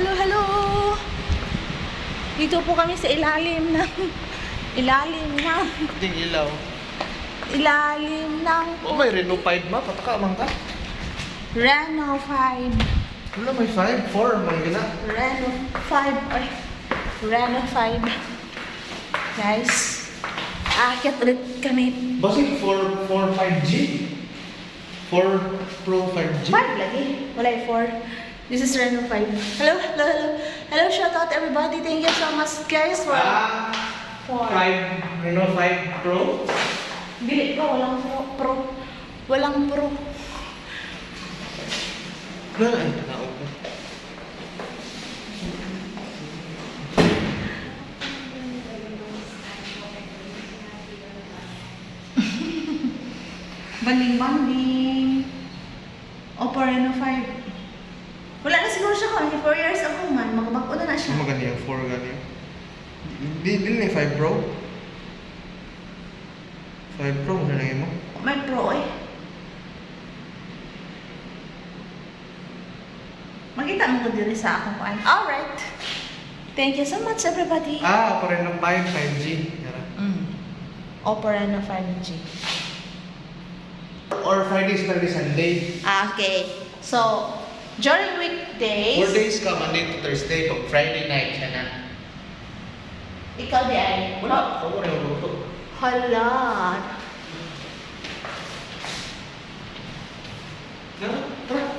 hello, hello. Dito po kami sa ilalim ng ilalim ng Ting ilaw. ilalim ng Oh, may Reno 5 ma. Pataka man ka. Reno 5. Wala may 5. 4 man gina. Reno 5. Ay, Reno 5. Guys, aakyat ulit kami. Basig 4 4 5G. 4 Pro 5G. 5 lagi. Wala yung 4. This is Reno 5. Hello, hello, hello. Hello, shout out everybody. Thank you so much guys for... Ah, for 5 Reno 5 Pro. Bili ko, walang pro. pro. Walang pro. Wala ay tanaog ko. Banding-banding. Oppo Reno 5. Wala na siguro siya kung 4 years ago man. Magbago na na siya. Ano magani yung 4 gani? Di di ni 5 Pro. 5 Pro mo na mo. May pro eh. Makita mo ko diri sa akong kuan. Alright. Thank you so much everybody. Ah, rin ng 5 5G. Yara. Mm. Oppo Reno 5G. Or Friday, Saturday, Sunday. Ah, Okay. So, during weekdays, 4 days ka, Monday to Thursday. Pag Friday night, siya na. ikaw di ay, Wala, ako rin yung luto. hala. Tara, tara.